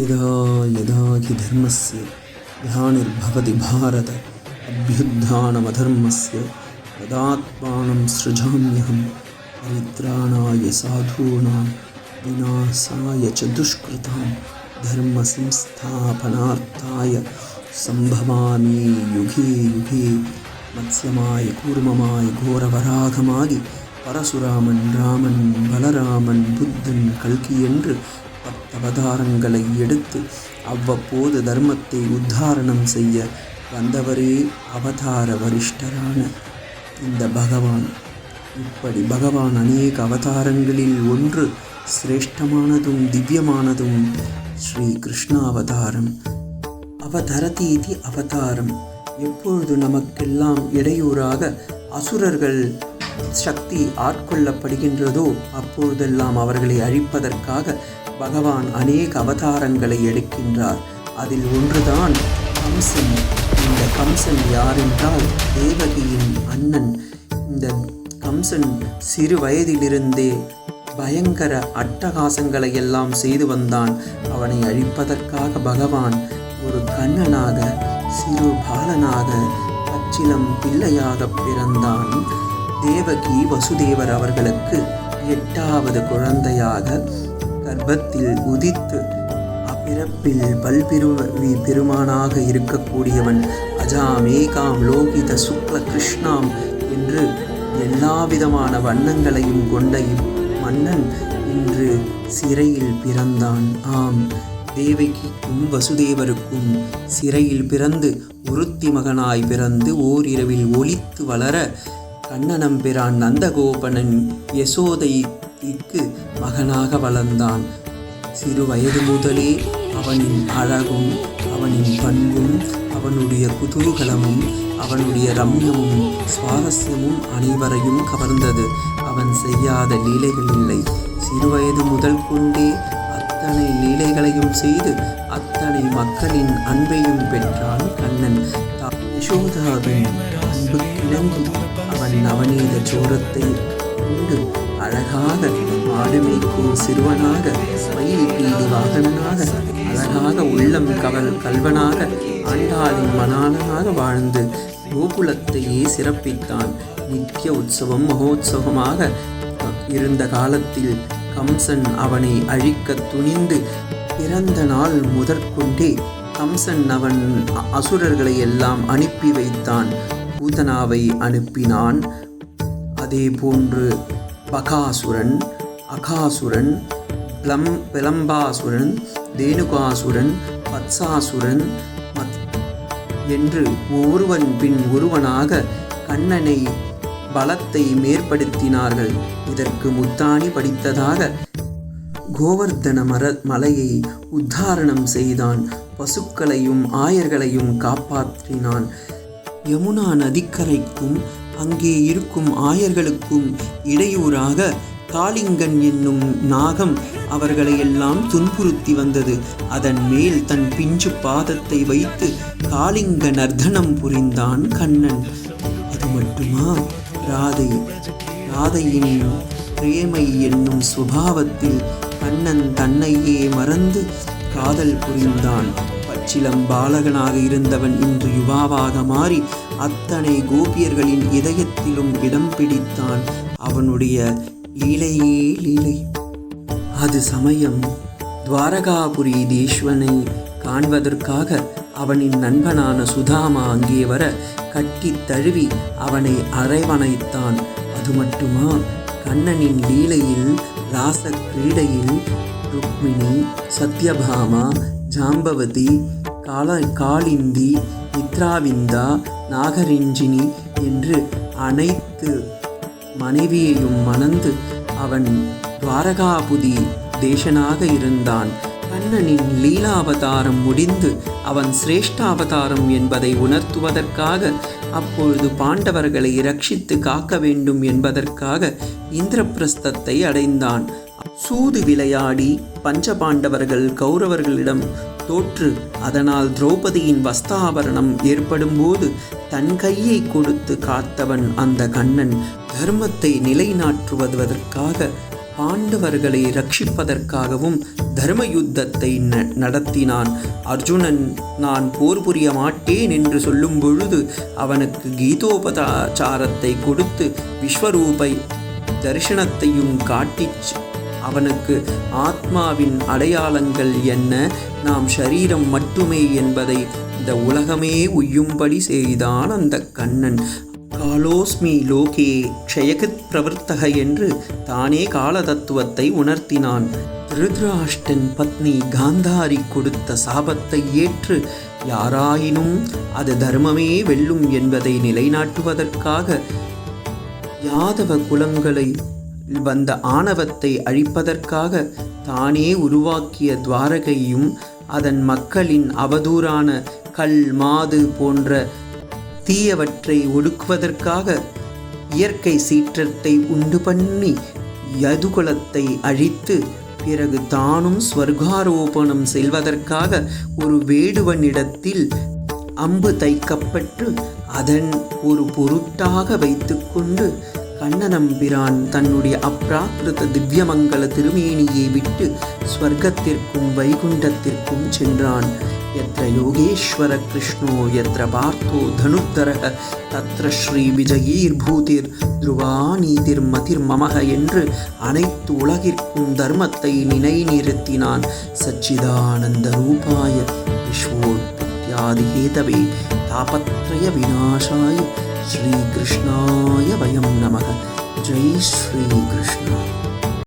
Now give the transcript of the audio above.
यदा यदा हि धर्मस्य ग्लानिर्भवति भारत अभ्युत्थानमधर्मस्य तदात्मानं सृजाम्यहं परित्राणाय साधूनां विनाशाय च दुष्कृतां धर्मसंस्थापनार्थाय सम्भवामि युगे युगे மத்ஸ்யமாய் கூர்மமாய் கோரவராகமாகி பரசுராமன் ராமன் பலராமன் புத்தன் கல்கி என்று அவதாரங்களை எடுத்து அவ்வப்போது தர்மத்தை உத்தாரணம் செய்ய வந்தவரே அவதார வரிஷ்டரான இந்த பகவான். இப்படி பகவான் அநேக அவதாரங்களில் ஒன்று சிரேஷ்டமானதும் திவ்யமானதும் ஸ்ரீ கிருஷ்ணாவதாரம். அவதரதி இது அவதாரம். எப்பொழுது நமக்கெல்லாம் இடையூறாக அசுரர்கள் சக்தி ஆட்கொள்ளப்படுகின்றதோ அப்பொழுதெல்லாம் அவர்களை அழிப்பதற்காக பகவான் அநேக அவதாரங்களை எடுக்கின்றார். அதில் ஒன்றுதான் கம்சன். இந்த கம்சன் யாரென்றால் தேவகியின் அண்ணன். இந்த கம்சன் சிறு வயதிலிருந்தே பயங்கர அட்டகாசங்களை எல்லாம் செய்து வந்தான். அவனை அழிப்பதற்காக பகவான் ஒரு கண்ணனாக சிறு பாலனாக பச்சிலம் பிள்ளையாக பிறந்தான். தேவகி வசுதேவர் அவர்களுக்கு எட்டாவது குழந்தையாக கர்ப்பத்தில் உதித்து பிறப்பில் பல்பிருவி பெருமானாக இருக்கக்கூடியவன் அஜாமேகாம் லோகித சுக்ல கிருஷ்ணாம் என்று எல்லா விதமான வண்ணங்களையும் கொண்ட இம்மன்னன் இன்று சிறையில் பிறந்தான். ஆம் தேவகிக்கும் வசுதேவருக்கும் சிறையில் பிறந்து ஒருத்தி மகனாய் பிறந்து ஓரிரவில் ஒளித்து வளர கண்ணனம் பிரான் நந்தகோபனன் யசோதைக்கு மகனாக வளர்ந்தான். சிறு வயது முதலே அவனின் அழகும் அவனின் பண்பும் அவனுடைய குதூகலமும் அவனுடைய ரம்யமும் சுவாரஸ்யமும் அனைவரையும் கவர்ந்தது. அவன் செய்யாத லீலைகள் இல்லை. சிறுவயது முதல் கொண்டே அத்தனை லீலைகளையும் செய்து அத்தனை மக்களின் அன்பையும் பெற்றான் கண்ணன். யசோதாவின் அன்பு கிழந்து அவன் நவநீத சோரத்தை கொண்டு அழகாக ஆடுமைக்கும் சிறுவனாக மயில் பீடி வாகனனாக அழகாக உள்ளம் கவல் கல்வனாக ஆண்டாளின் மனானனாக வாழ்ந்து கோகுலத்தையே சிறப்பித்தான். நித்திய உற்சவம் மகோத்சவமாக இருந்த காலத்தில் கம்சன் அவனை அழிக்க துணிந்து பிறந்த நாள் முதற்கொண்டே கம்சன் அவன் அசுரர்களை எல்லாம் அனுப்பி வைத்தான். பூதனாவை அனுப்பினான். அதே போன்று பகாசுரன் அகாசுரன் பிளம் பிளம்பாசுரன் தேனுகாசுரன் பத்சாசுரன் என்று ஒருவன் பின் ஒருவனாக கண்ணனை பலத்தை மேற்படுத்தினார்கள். இதற்கு முத்தாணி படித்ததாக கோவர்தன மர மலையை உத்தாரணம் செய்தான். பசுக்களையும் ஆயர்களையும் காப்பாற்றினான். யமுனா நதிக்கரைக்கும் அங்கே இருக்கும் ஆயர்களுக்கும் இடையூறாக காளிங்கன் என்னும் நாகம் அவர்களை எல்லாம் துன்புறுத்தி வந்தது. அதன் மேல் தன் பிஞ்சு பாதத்தை வைத்து காளிங்க நர்தனம் புரிந்தான் கண்ணன். அது மட்டுமா? ராதை ராதையின் பிரேமை என்னும் சுபாவத்தில் கண்ணன் தன்னையே மறந்து காதல் புரிந்தான். பச்சிலம் பாலகனாக இருந்தவன் இன்று யுவாவாக மாறி அத்தனை கோபியர்களின் இதயத்திலும் இடம் பிடித்தான். அவனுடைய லீலையே லீலை. அது சமயம் துவாரகாபுரி தேஷ்வனை காண்பதற்காக அவனின் நண்பனான சுதாமா அங்கே வர கட்டி தழுவி அவனை அரைவணைத்தான். அது மட்டுமா? கண்ணனின் லீலையில் ராச கிரீடையில் ருக்மிணி சத்யபாமா ஜாம்பவதி கால காளிந்தி நித்ராவிந்தா நாகரிஞ்சினி என்று அனைத்து மனைவியையும் மணந்து அவன் துவாரகாபுதி தேசனாக இருந்தான். கண்ணனின் லீலாவதாரம் முடிந்து அவன் சிரேஷ்டாவதாரம் என்பதை உணர்த்துவதற்காக அப்பொழுது பாண்டவர்களை இரட்சித்து காக்க வேண்டும் என்பதற்காக இந்திரபிரஸ்தத்தை அடைந்தான். சூது விளையாடி பஞ்சபாண்டவர்கள் கௌரவர்களிடம் தோற்று அதனால் திரௌபதியின் வஸ்தாபரணம் ஏற்படும்போது தன் கையை கொடுத்து காத்தவன் அந்த கண்ணன் தர்மத்தை நிலைநாட்டுவதற்காக பாண்டவர்களை ரட்சிப்பதற்காகவும் தர்ம யுத்தத்தை ந- நடத்தினான். அர்ஜுனன் நான் போர் புரிய மாட்டேன் என்று சொல்லும் பொழுது அவனுக்கு கீதோபதாச்சாரத்தை கொடுத்து விஸ்வரூபை தரிசனத்தையும் காட்டிச் அவனுக்கு ஆத்மாவின் அடையாளங்கள் என்ன? நாம் சரீரம் மட்டுமே என்பதை இந்த உலகமே உய்யும்படி செய்தான் அந்த கண்ணன். காலோஸ்மி லோகே க்ஷயகித் பிரவர்த்தக என்று தானே கால தத்துவத்தை உணர்த்தினான். திருதராஷ்டன் பத்னி காந்தாரி கொடுத்த சாபத்தை ஏற்று யாராயினும் அது தர்மமே வெல்லும் என்பதை நிலைநாட்டுவதற்காக யாதவ குலங்களை வந்த ஆணவத்தை அழிப்பதற்காக தானே உருவாக்கிய துவாரகையும் அதன் மக்களின் அவதூறான கல் மாது போன்ற தீயவற்றை ஒடுக்குவதற்காக இயற்கை சீற்றத்தை உண்டு பண்ணி யதுகுலத்தை அழித்து பிறகு தானும் ஸ்வர்காரோபணம் செல்வதற்காக ஒரு வேடுவனிடத்தில் அம்பு தைக்கப்பட்டு அதன் ஒரு பொருட்டாக வைத்துக்கொண்டு கண்ணனம்பிரான் தன்னுடைய அப்ராக்கிருத திவ்யமங்கல திருமேனியை விட்டு ஸ்வர்க்கத்திற்கும் வைகுண்டத்திற்கும் சென்றான். எத்திர யோகேஸ்வர கிருஷ்ணோ எத்திர பார்த்தோ தனுத்தரக தத்ர ஸ்ரீ விஜயீர் பூதிர் துருவா நீதிர் மதிர் மமக என்று அனைத்து உலகிற்கும் தர்மத்தை நிலைநிறுத்தினான் சச்சிதானந்த ரூபாய விஸ்வோத்பத்தியாதிஹேதவே தாபத்ரய விநாசாய श्रीकृष्णाय वयं नमः। जय श्रीकृष्ण।